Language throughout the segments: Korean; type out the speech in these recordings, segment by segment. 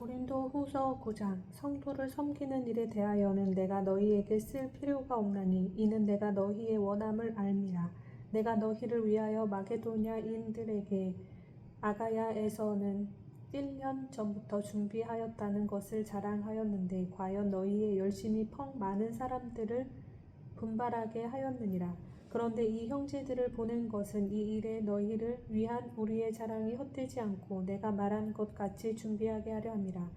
고린도 후서 9장 성도를 섬기는 일에 대하여는 내가 너희에게 쓸 필요가 없나니 이는 내가 너희의 원함을 알미라. 내가 너희를 위하여 마게도냐인들에게 아가야에서는 1년 전부터 준비하였다는 것을 자랑하였는데 과연 너희의 열심이 펑 많은 사람들을 분발하게 하였느니라 그런데 이 형제들을 보낸 것은 이 일에 너희를 위한 우리의 자랑이 헛되지 않고 내가 말한 것 같이 준비하게 하려 함이라.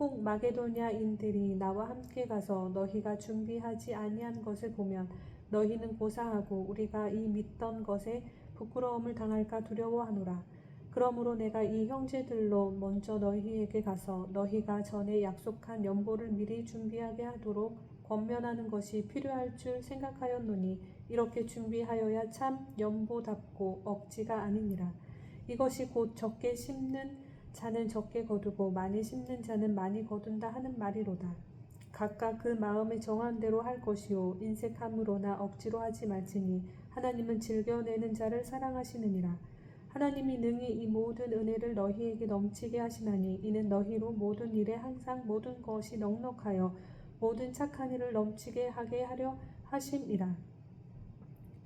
혹 마게도냐인들이 나와 함께 가서 너희가 준비하지 아니한 것을 보면 너희는 고사하고 우리가 이 믿던 것에 부끄러움을 당할까 두려워하노라. 그러므로 내가 이 형제들로 먼저 너희에게 가서 너희가 전에 약속한 연보를 미리 준비하게 하도록 권면하는 것이 필요할 줄 생각하였노니 이렇게 준비하여야 참 연보답고 억지가 아니니라. 이것이 곧 적게 심는 자는 적게 거두고 많이 심는 자는 많이 거둔다 하는 말이로다. 각각 그 마음에 정한 대로 할 것이요 인색함으로나 억지로 하지 말지니 하나님은 즐겨내는 자를 사랑하시느니라. 하나님이 능히 이 모든 은혜를 너희에게 넘치게 하시나니 이는 너희로 모든 일에 항상 모든 것이 넉넉하여 모든 착한 일을 넘치게 하게 하려 하심이라.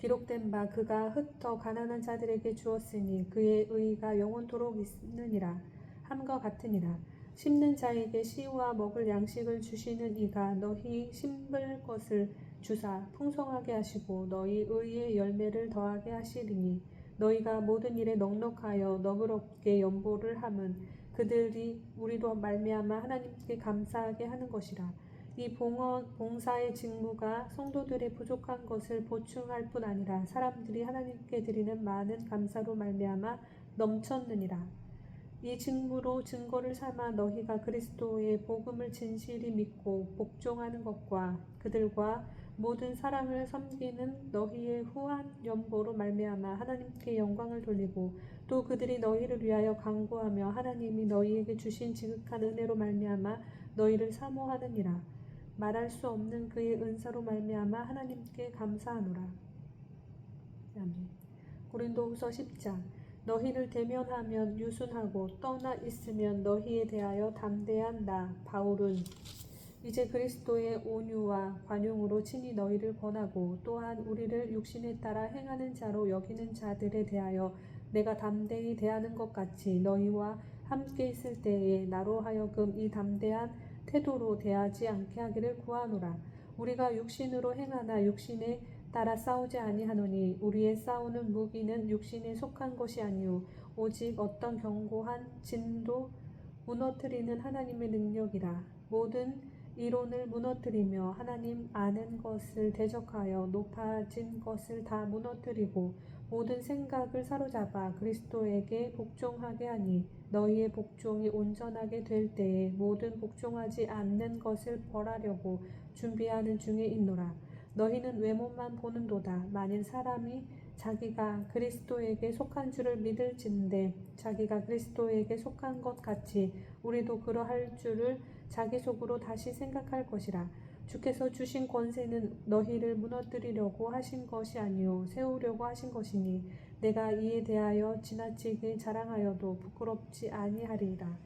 기록된 바 그가 흩어 가난한 자들에게 주었으니 그의 의가 영원토록 있느니라. 함과 같으니라. 심는 자에게 씨와 먹을 양식을 주시는 이가 너희 심을 것을 주사 풍성하게 하시고 너희 의의 열매를 더하게 하시리니 너희가 모든 일에 넉넉하여 너그럽게 연보를 함은 그들이 우리로 말미암아 하나님께 감사하게 하는 것이라 이 봉헌, 봉사의 직무가 성도들의 부족한 것을 보충할 뿐 아니라 사람들이 하나님께 드리는 많은 감사로 말미암아 넘쳤느니라. 이 직무로 증거를 삼아 너희가 그리스도의 복음을 진실히 믿고 복종하는 것과 그들과 모든 사랑을 섬기는 너희의 후한 연보로 말미암아 하나님께 영광을 돌리고 또 그들이 너희를 위하여 간구하며 하나님이 너희에게 주신 지극한 은혜로 말미암아 너희를 사모하느니라. 말할 수 없는 그의 은사로 말미암아 하나님께 감사하노라. 아멘. 고린도후서 10장 너희를 대면하면 유순하고 떠나 있으면 너희에 대하여 담대한 나 바울은 이제 그리스도의 온유와 관용으로 친히 너희를 권하고 또한 우리를 육신에 따라 행하는 자로 여기는 자들에 대하여 내가 담대히 대하는 것 같이 너희와 함께 있을 때에 나로 하여금 이 담대한 태도로 대하지 않게 하기를 구하노라. 우리가 육신으로 행하나 육신에 따라 싸우지 아니하노니 우리의 싸우는 무기는 육신에 속한 것이 아니요 오직 어떤 견고한 진도 무너뜨리는 하나님의 능력이라. 모든 이론을 무너뜨리며 하나님 아는 것을 대적하여 높아진 것을 다 무너뜨리고 모든 생각을 사로잡아 그리스도에게 복종하게 하니 너희의 복종이 온전하게 될 때에 모든 복종하지 않는 것을 벌하려고 준비하는 중에 있노라. 너희는 외모만 보는도다. 만일 사람이 자기가 그리스도에게 속한 줄을 믿을진데 자기가 그리스도에게 속한 것 같이 우리도 그러할 줄을 자기 속으로 다시 생각할 것이라. 주께서 주신 권세는 너희를 무너뜨리려고 하신 것이 아니요 세우려고 하신 것이니 내가 이에 대하여 지나치게 자랑하여도 부끄럽지 아니하리라.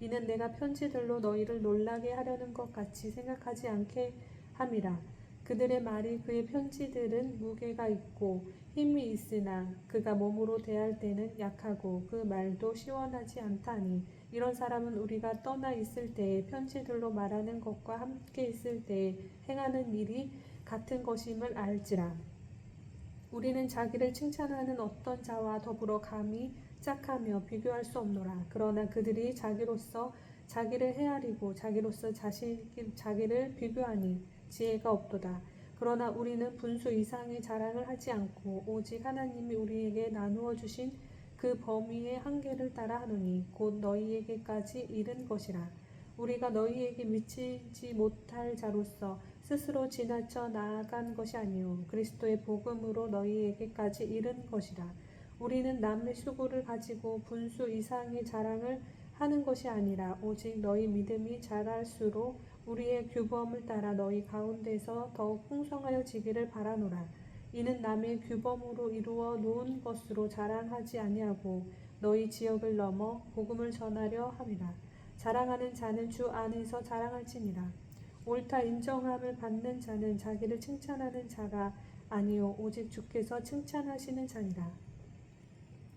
이는 내가 편지들로 너희를 놀라게 하려는 것 같이 생각하지 않게 함이라. 그들의 말이 그의 편지들은 무게가 있고 힘이 있으나 그가 몸으로 대할 때는 약하고 그 말도 시원하지 않다니 이런 사람은 우리가 떠나 있을 때에 편지들로 말하는 것과 함께 있을 때에 행하는 일이 같은 것임을 알지라. 우리는 자기를 칭찬하는 어떤 자와 더불어 감히 짝하며 비교할 수 없노라. 그러나 그들이 자기로서 자기를 헤아리고 자기로서 자신, 자기를 비교하니 지혜가 없도다. 그러나 우리는 분수 이상의 자랑을 하지 않고 오직 하나님이 우리에게 나누어 주신 그 범위의 한계를 따라 하노니 곧 너희에게까지 이른 것이라. 우리가 너희에게 미치지 못할 자로서 스스로 지나쳐 나아간 것이 아니요 그리스도의 복음으로 너희에게까지 이른 것이라. 우리는 남의 수고를 가지고 분수 이상의 자랑을 하는 것이 아니라 오직 너희 믿음이 자랄수록 우리의 규범을 따라 너희 가운데서 더욱 풍성하여 지기를 바라노라. 이는 남의 규범으로 이루어 놓은 것으로 자랑하지 아니하고 너희 지역을 넘어 복음을 전하려 함이라. 자랑하는 자는 주 안에서 자랑할지니라. 옳다 인정함을 받는 자는 자기를 칭찬하는 자가 아니요 오직 주께서 칭찬하시는 자니라.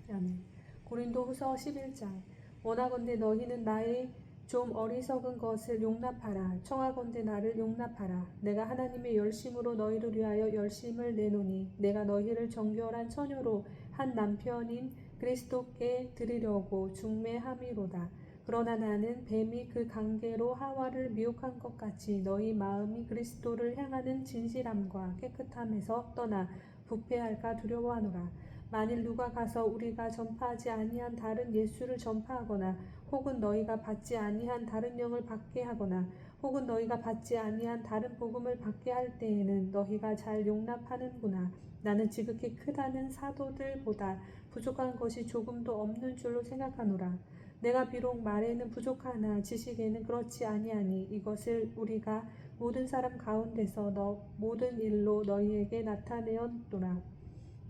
아멘. 고린도 후서 11장 원하건대 너희는 나의 좀 어리석은 것을 용납하라. 청하건대 나를 용납하라. 내가 하나님의 열심으로 너희를 위하여 열심을 내노니 내가 너희를 정결한 처녀로 한 남편인 그리스도께 드리려고 중매함이로다. 그러나 나는 뱀이 그 관계로 하와를 미혹한 것 같이 너희 마음이 그리스도를 향하는 진실함과 깨끗함에서 떠나 부패할까 두려워하노라. 만일 누가 가서 우리가 전파하지 아니한 다른 예수를 전파하거나 혹은 너희가 받지 아니한 다른 영을 받게 하거나 혹은 너희가 받지 아니한 다른 복음을 받게 할 때에는 너희가 잘 용납하는구나. 나는 지극히 크다는 사도들보다 부족한 것이 조금도 없는 줄로 생각하노라. 내가 비록 말에는 부족하나 지식에는 그렇지 아니하니 이것을 우리가 모든 사람 가운데서 너 모든 일로 너희에게 나타내었노라.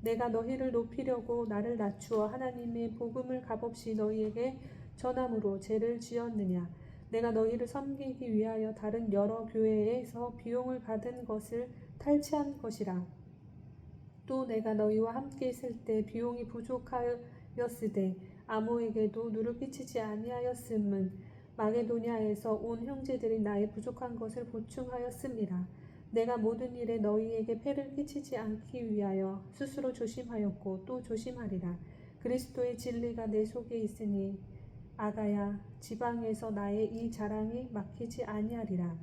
내가 너희를 높이려고 나를 낮추어 하나님의 복음을 값없이 너희에게 전함으로 죄를 지었느냐? 내가 너희를 섬기기 위하여 다른 여러 교회에서 비용을 받은 것을 탈취한 것이라. 또 내가 너희와 함께 있을 때 비용이 부족하였으되 아무에게도 누를 끼치지 아니하였음은 마게도냐에서 온 형제들이 나의 부족한 것을 보충하였습니다. 내가 모든 일에 너희에게 폐를 끼치지 않기 위하여 스스로 조심하였고 또 조심하리라. 그리스도의 진리가 내 속에 있으니 아가야 지방에서 나의 이 자랑이 막히지 아니하리라.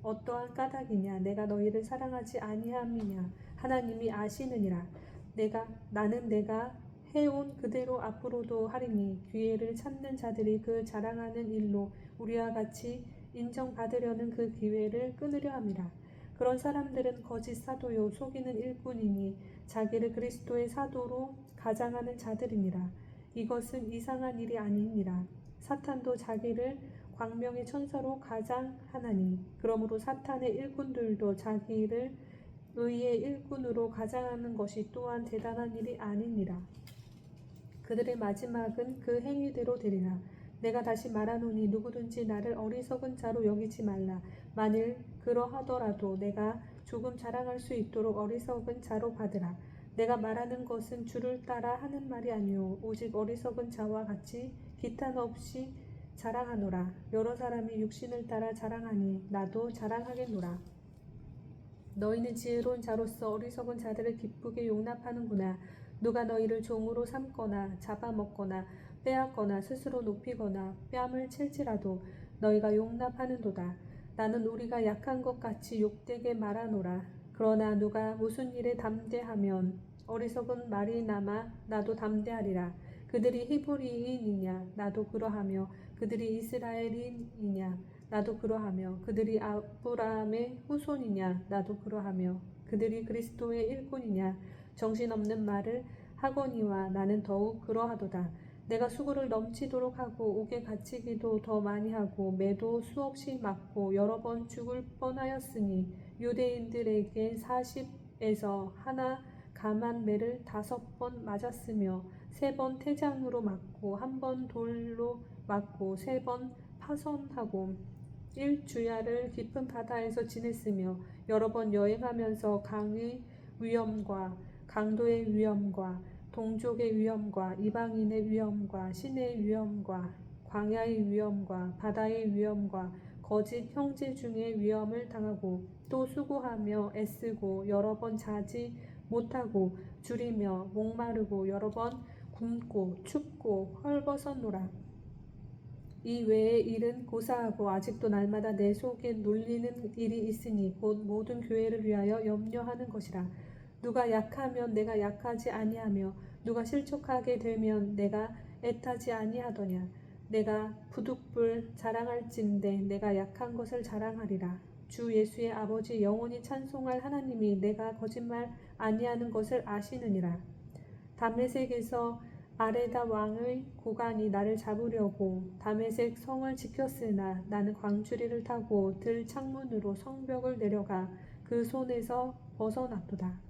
어떠한 까닭이냐 내가 너희를 사랑하지 아니함이냐 하나님이 아시느니라. 내가 나는 내가 해온 그대로 앞으로도 하리니 기회를 찾는 자들이 그 자랑하는 일로 우리와 같이 인정받으려는 그 기회를 끊으려 함이라. 그런 사람들은 거짓 사도요 속이는 일꾼이니 자기를 그리스도의 사도로 가장하는 자들이니라. 이것은 이상한 일이 아니니라. 사탄도 자기를 광명의 천사로 가장하나니 그러므로 사탄의 일꾼들도 자기를 의의 일꾼으로 가장하는 것이 또한 대단한 일이 아니니라. 그들의 마지막은 그 행위대로 되리라. 내가 다시 말하노니 누구든지 나를 어리석은 자로 여기지 말라. 만일 그러하더라도 내가 조금 자랑할 수 있도록 어리석은 자로 받으라. 내가 말하는 것은 주를 따라 하는 말이 아니오 오직 어리석은 자와 같이 기탄 없이 자랑하노라. 여러 사람이 육신을 따라 자랑하니 나도 자랑하겠노라. 너희는 지혜로운 자로서 어리석은 자들을 기쁘게 용납하는구나. 누가 너희를 종으로 삼거나 잡아먹거나 빼앗거나 스스로 높이거나 뺨을 칠지라도 너희가 용납하는도다. 나는 우리가 약한 것 같이 욕되게 말하노라. 그러나 누가 무슨 일에 담대하면 어리석은 말이 남아 나도 담대하리라. 그들이 히브리인이냐 나도 그러하며 그들이 이스라엘인이냐 나도 그러하며 그들이 아브라함의 후손이냐 나도 그러하며 그들이 그리스도의 일꾼이냐 정신없는 말을 하거니와 나는 더욱 그러하도다. 내가 수고를 넘치도록 하고 옥에 갇히기도 더 많이 하고 매도 수없이 맞고 여러 번 죽을 뻔하였으니 유대인들에게 사십에서 하나 감한 매를 다섯 번 맞았으며 세 번 태장으로 맞고 한 번 돌로 맞고 세 번 파선하고 일주야를 깊은 바다에서 지냈으며 여러 번 여행하면서 강의 위험과 강도의 위험과 동족의 위험과 이방인의 위험과 신의 위험과 광야의 위험과 바다의 위험과 거짓 형제 중의 위험을 당하고 또 수고하며 애쓰고 여러 번 자지 못하고 줄이며 목마르고 여러 번 굶고 춥고 헐벗었노라. 이 외의 일은 고사하고 아직도 날마다 내 속에 눌리는 일이 있으니 곧 모든 교회를 위하여 염려하는 것이라. 누가 약하면 내가 약하지 아니하며 누가 실족하게 되면 내가 애타지 아니하더냐. 내가 부득불 자랑할진대 내가 약한 것을 자랑하리라. 주 예수의 아버지 영원히 찬송할 하나님이 내가 거짓말 아니하는 것을 아시느니라. 담메색에서 아레다 왕의 고관이 나를 잡으려고 담메색 성을 지켰으나 나는 광주리를 타고 들 창문으로 성벽을 내려가 그 손에서 벗어났도다.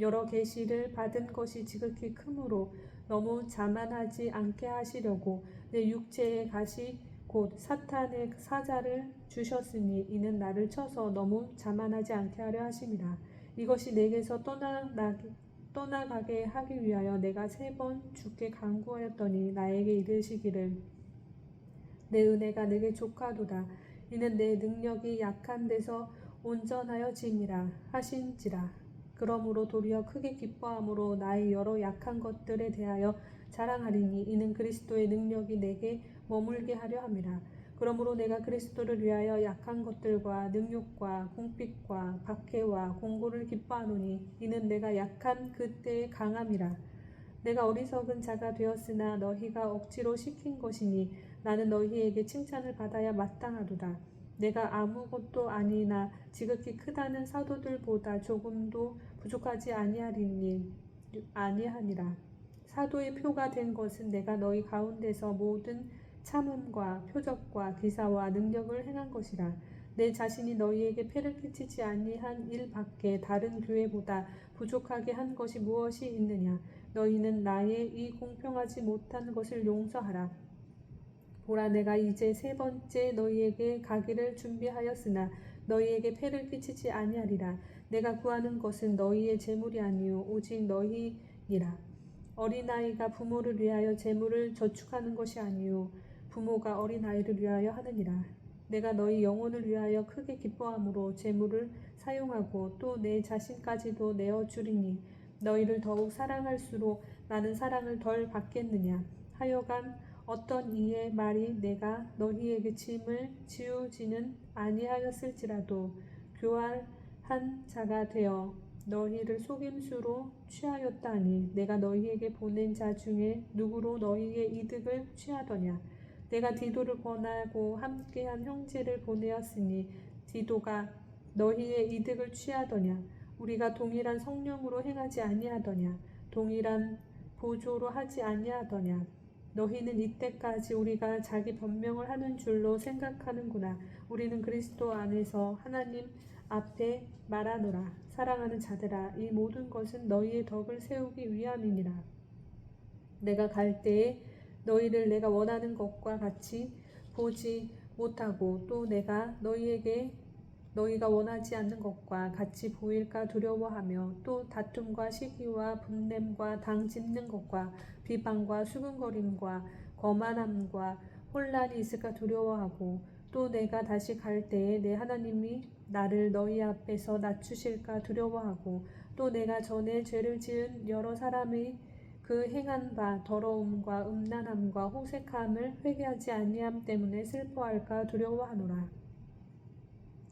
여러 계시를 받은 것이 지극히 크므로 너무 자만하지 않게 하시려고 내 육체의 가시 곧 사탄의 사자를 주셨으니 이는 나를 쳐서 너무 자만하지 않게 하려 하심이라. 이것이 내게서 떠나가게, 떠나가게 하기 위하여 내가 세 번 주께 간구하였더니 나에게 이르시기를 내 은혜가 내게 족하도다. 이는 내 능력이 약한 데서 온전하여 짐이라 하신지라. 그러므로 도리어 크게 기뻐함으로 나의 여러 약한 것들에 대하여 자랑하리니 이는 그리스도의 능력이 내게 머물게 하려 함이라. 그러므로 내가 그리스도를 위하여 약한 것들과 능욕과 궁핍과 박해와 공고를 기뻐하노니 이는 내가 약한 그때의 강함이라. 내가 어리석은 자가 되었으나 너희가 억지로 시킨 것이니 나는 너희에게 칭찬을 받아야 마땅하도다. 내가 아무것도 아니나 지극히 크다는 사도들보다 조금도 부족하지 아니하리니 아니하니라. 사도의 표가 된 것은 내가 너희 가운데서 모든 참음과 표적과 기사와 능력을 행한 것이라. 내 자신이 너희에게 폐를 끼치지 아니한 일 밖에 다른 교회보다 부족하게 한 것이 무엇이 있느냐? 너희는 나의 이 공평하지 못한 것을 용서하라. 보라 내가 이제 세 번째 너희에게 가기를 준비하였으나 너희에게 폐를 끼치지 아니하리라. 내가 구하는 것은 너희의 재물이 아니요 오직 너희니라. 어린아이가 부모를 위하여 재물을 저축하는 것이 아니요 부모가 어린아이를 위하여 하느니라. 내가 너희 영혼을 위하여 크게 기뻐함으로 재물을 사용하고 또 내 자신까지도 내어 주리니 너희를 더욱 사랑할수록 나는 사랑을 덜 받겠느냐. 하여간 어떤 이의 말이 내가 너희에게 짐을 지우지는 아니하였을지라도 교활 한 자가 되어 너희를 속임수로 취하였다니 내가 너희에게 보낸 자 중에 누구로 너희의 이득을 취하더냐? 내가 디도를 권하고 함께한 형제를 보내었으니 디도가 너희의 이득을 취하더냐? 우리가 동일한 성령으로 행하지 아니하더냐? 동일한 보조로 하지 아니하더냐 너희는 이때까지 우리가 자기 변명을 하는 줄로 생각하는구나. 우리는 그리스도 안에서 하나님 앞에 말하노라. 사랑하는 자들아, 이 모든 것은 너희의 덕을 세우기 위함이니라. 내가 갈 때에 너희를 내가 원하는 것과 같이 보지 못하고 또 내가 너희에게 너희가 원하지 않는 것과 같이 보일까 두려워하며 또 다툼과 시기와 분냄과 당 짚는 것과 비방과 수근거림과 거만함과 혼란이 있을까 두려워하고 또 내가 다시 갈 때에 내 하나님이 나를 너희 앞에서 낮추실까 두려워하고 또 내가 전에 죄를 지은 여러 사람의 그 행한 바 더러움과 음란함과 호색함을 회개하지 아니함 때문에 슬퍼할까 두려워하노라.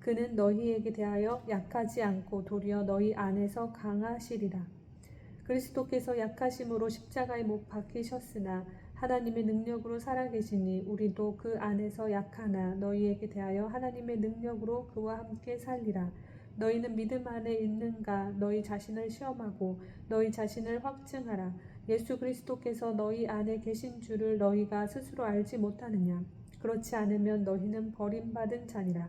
그는 너희에게 대하여 약하지 않고 도리어 너희 안에서 강하시리라. 그리스도께서 약하심으로 십자가에 못 박히셨으나 하나님의 능력으로 살아계시니 우리도 그 안에서 약하나 너희에게 대하여 하나님의 능력으로 그와 함께 살리라. 너희는 믿음 안에 있는가 너희 자신을 시험하고 너희 자신을 확증하라. 예수 그리스도께서 너희 안에 계신 줄을 너희가 스스로 알지 못하느냐. 그렇지 않으면 너희는 버림받은 자니라.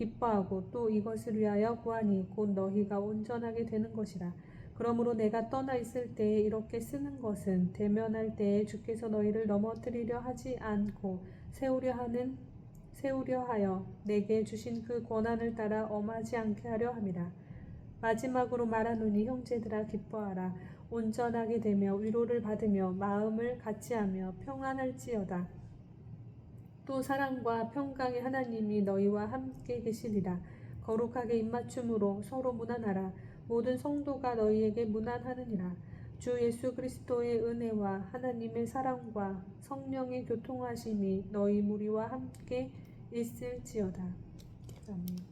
기뻐하고 또 이것을 위하여 구하니 곧 너희가 온전하게 되는 것이라. 그러므로 내가 떠나 있을 때에 이렇게 쓰는 것은 대면할 때에 주께서 너희를 넘어뜨리려 하지 않고 세우려 하는 세우려 하여 내게 주신 그 권한을 따라 엄하지 않게 하려 함이라. 마지막으로 말하노니 형제들아 기뻐하라. 온전하게 되며 위로를 받으며 마음을 같이하며 평안할지어다 또 사랑과 평강의 하나님이 너희와 함께 계시리라. 거룩하게 입맞춤으로 서로 무난하라. 모든 성도가 너희에게 무난하느니라. 주 예수 그리스도의 은혜와 하나님의 사랑과 성령의 교통하심이 너희 무리와 함께 있을지어다. 아멘.